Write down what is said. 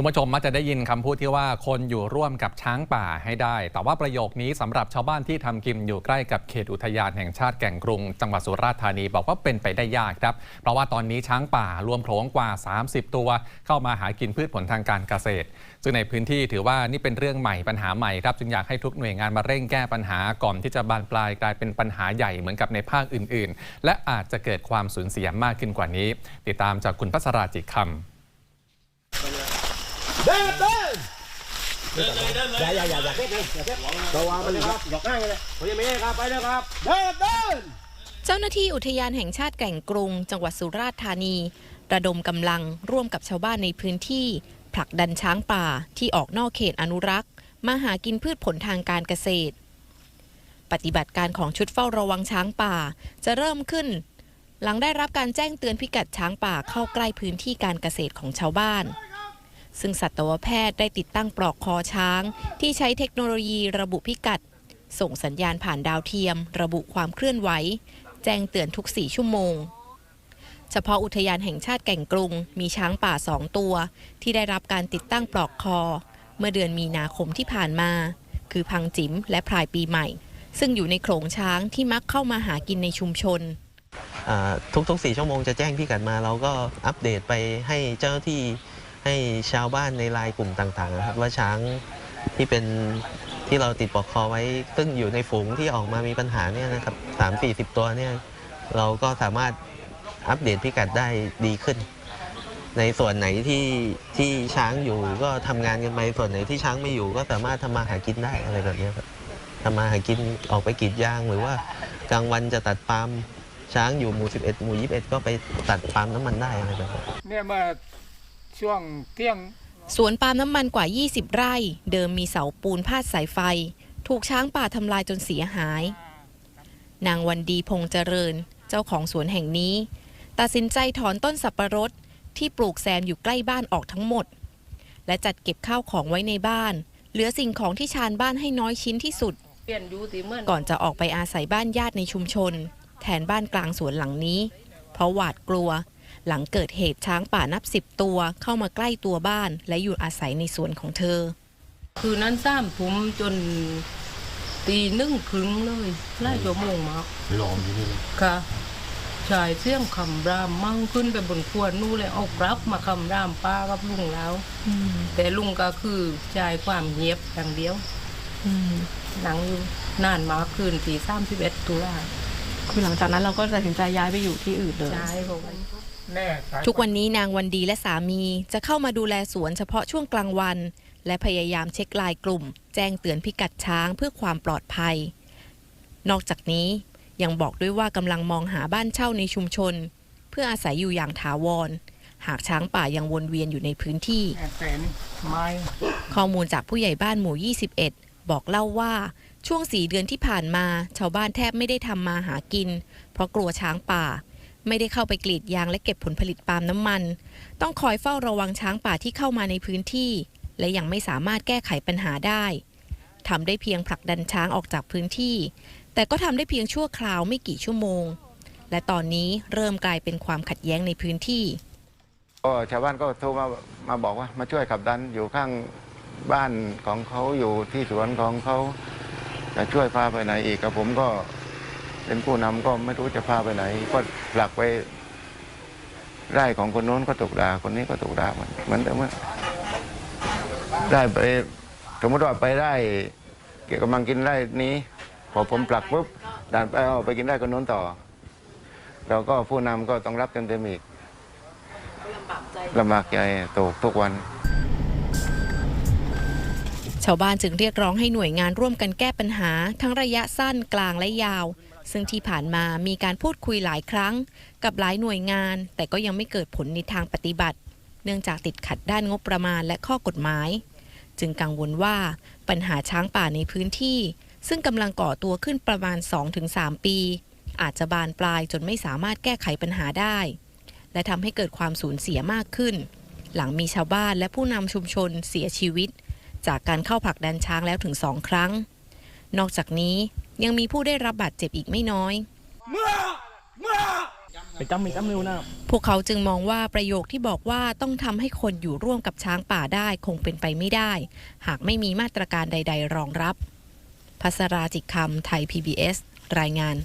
คุณผู้ชมมักจะได้ยินคำพูดที่ว่าคนอยู่ร่วมกับช้างป่าให้ได้ แต่ว่าประโยคนี้สำหรับชาวบ้านที่ทำกินอยู่ใกล้กับเขตอุทยานแห่งชาติแก่งกรุง จังหวัดสุราษฎร์ธานีบอกว่าเป็นไปได้ยากครับ เพราะว่าตอนนี้ช้างป่ารวมโขลงกว่า 30 ตัว เข้ามาหากินพืชผลทางการเกษตร ซึ่งในพื้นที่ถือว่านี่เป็นเรื่องใหม่ปัญหาใหม่ครับจึงอยากให้ทุกหน่วยงานมาเร่งแก้ปัญหาก่อนที่จะบานปลายกลายเป็นปัญหาใหญ่เหมือนกับในภาคอื่น ๆ และอาจจะเกิดความสูญเสียมากขึ้นกว่านี้ ติดตามจากคุณพัสราจิตคำ เดินเดินอย่าอย่าอย่าอย่าเก็บเลยอย่าเก็บระวังมันเลยครับหยอกง่ายเลยผมยังไม่ได้ครับไปเลยครับเดินเดินเจ้าหน้าที่อุทยานแห่งชาติแก่งกรุง จังหวัดสุราษฎร์ธานี ระดมกำลังร่วมกับชาวบ้านในพื้นที่ ผลักดันช้างป่าที่ออกนอกเขตอนุรักษ์ มาหากินพืชผลทางการเกษตร ปฏิบัติการของชุดเฝ้าระวังช้างป่าจะเริ่มขึ้น หลังได้รับการแจ้งเตือนพิกัดช้างป่าเข้าใกล้พื้นที่การเกษตรของชาวบ้าน ซึ่งสัตวแพทย์ได้ติดตั้งปลอกคอช้าง ที่ใช้เทคโนโลยีระบุพิกัด ส่งสัญญาณผ่านดาวเทียม ระบุความเคลื่อนไหว แจ้งเตือนทุก 4 ชั่วโมง เฉพาะอุทยานแห่งชาติแก่งกรุง มีช้างป่าสองตัว ที่ได้รับการติดตั้งปลอกคอ เมื่อเดือนมีนาคมที่ผ่านมา คือพังจิ๋มและพลายปีใหม่ ซึ่งอยู่ในโขลงช้างที่มักเข้ามาหากินในชุมชนทุกๆ 4 ชั่วโมงจะแจ้งพิกัดมาเราก็อัปเดตไปให้เจ้าหน้าที่ ให้ชาวบ้านในไลน์กลุ่มต่างๆนะครับว่าช้างที่เป็นที่เราติดปลอกคอไว้ซึ่งอยู่ในฝูงที่ออกมามีปัญหาเนี่ยนะครับสามสี่สิบตัวเนี่ยเราก็สามารถอัปเดตพิกัดได้ดีขึ้น ในส่วนไหนที่ที่ช้างอยู่ก็ทำงานกันไปส่วนไหนที่ช้างไม่อยู่ก็สามารถทำมาหากินได้อะไรแบบนี้ครับทำมาหากินออกไปกรีดยางหรือว่ากลางวันจะตัดปาล์มช้างอยู่หมู่ 11 หมู่ 21 ก็ไปตัดปาล์มน้ำมันได้อะไรแบบนี้เนี่ยมื่อ ช่วงเที่ยง สวนปาล์มน้ำมันกว่า 20 ไร่ เดิมมีเสาปูนพาดสายไฟ ถูกช้างป่าทำลายจนเสียหาย นางวันดีพงษ์เจริญ เจ้าของสวนแห่งนี้ ตัดสินใจถอนต้นสับประรดที่ปลูกแซมอยู่ใกล้บ้านออกทั้งหมด และจัดเก็บข้าวของไว้ในบ้าน เหลือสิ่งของที่ชานบ้านให้น้อยชิ้นที่สุดเปลี่ยนอยู่สิเหมือนก่อนจะออกไปอาศัยบ้านญาติในชุมชน แทนบ้านกลางสวนหลังนี้ เพราะหวาดกลัว หลังเกิดเหตุช้างป่านับสิบตัวเข้ามาใกล้ตัวบ้าน และอยู่อาศัยในสวนของเธอ คืนนั้นสามทุ่มจนตีหนึ่งครึ่งเลยไล่ชั่วโมงมากลองอยู่นี่เลยค่ะชายเสียงคำรามมั่งขึ้นไปบนขวดนู่นเลยเอากลับมาคำรามป้ากับลุงแล้วแต่ลุงก็คือชายความเงียบอย่างเดียวหนังอยู่นานมากคืนตีสามสิบเอ็ดตุลาคือหลังจากนั้นเราก็ตัดสินใจย้ายไปอยู่ที่อื่นเลยชาย ทุกวันนี้นางวันดีและสามีจะเข้ามาดูแลสวนเฉพาะช่วงกลางวัน และพยายามเช็คลน์กลุ่ม แจ้งเตือนพิกัดช้างเพื่อความปลอดภัย นอกจากนี้ยังบอกด้วยว่ากำลังมองหาบ้านเช่าในชุมชน เพื่ออาศัยอยู่อย่างถาวร หากช้างป่ายังวนเวียนอยู่ในพื้นที่ ข้อมูลจากผู้ใหญ่บ้านหมู่ 21 บอกเล่าว่าช่วงสีเดือนที่ผ่านมา ชาวบ้านแทบไม่ได้ทำมาหากิน เพราะกลัวช้างป่า ไม่ได้เข้าไปกรีดยางและเก็บผลผลิตปาล์มน้ำมัน ต้องคอยเฝ้าระวังช้างป่าที่เข้ามาในพื้นที่ และยังไม่สามารถแก้ไขปัญหาได้ทำได้เพียงผลักดันช้างออกจากพื้นที่ แต่ก็ทำได้เพียงชั่วคราวไม่กี่ชั่วโมง และตอนนี้เริ่มกลายเป็นความขัดแย้งในพื้นที่ก็ชาวบ้านก็โทรมามาบอกว่ามาช่วยขับดันอยู่ข้างบ้านของเขาอยู่ที่สวนของเขาจะช่วยพาไปไหนอีกกับผมก็ เป็นผู้นำก็ไม่รู้จะพาไปไหน ก็ผลักไปไร่ของคนโน้นก็ถูกด่าคนนี้ก็ถูกด่าเหมือนเหมือนแต่เมื่อได้ไปสมมติว่าไปไร่เกี่ยวกับมังกินไร่นี้ พอผมผลักปุ๊บดันไปเอาไปกินไร่คนโน้นต่อ เราก็ผู้นำก็ต้องรับเต็มๆอีกลำบากใจตกทุกวันชาวบ้านจึงเรียกร้องให้หน่วยงานร่วมกันแก้ปัญหา ทั้งระยะสั้นกลางและยาว ซึ่งที่ผ่านมามีการพูดคุยหลายครั้ง กับหลายหน่วยงาน แต่ก็ยังไม่เกิดผลในทางปฏิบัติ เนื่องจากติดขัดด้านงบประมาณและข้อกฎหมาย จึงกังวลว่าปัญหาช้างป่าในพื้นที่ ซึ่งกำลังก่อตัวขึ้นประมาณ 2-3 ปี อาจจะบานปลายจนไม่สามารถแก้ไขปัญหาได้ และทำให้เกิดความสูญเสียมากขึ้น หลังมีชาวบ้านและผู้นำชุมชนเสียชีวิต จากการเข้าผลักดันช้างแล้วถึงสองครั้ง นอกจากนี้ยังมีผู้ได้รับบาดเจ็บอีกไม่น้อยเมื่อเมื่อไปจำมีจำเร็วนะพวกเขาจึงมองว่าประโยคที่บอกว่าต้องทำให้คนอยู่ร่วมกับช้างป่าได้คงเป็นไปไม่ได้ หากไม่มีมาตรการใด ๆ รองรับ พัสราจิตคำไทย PBS รายงาน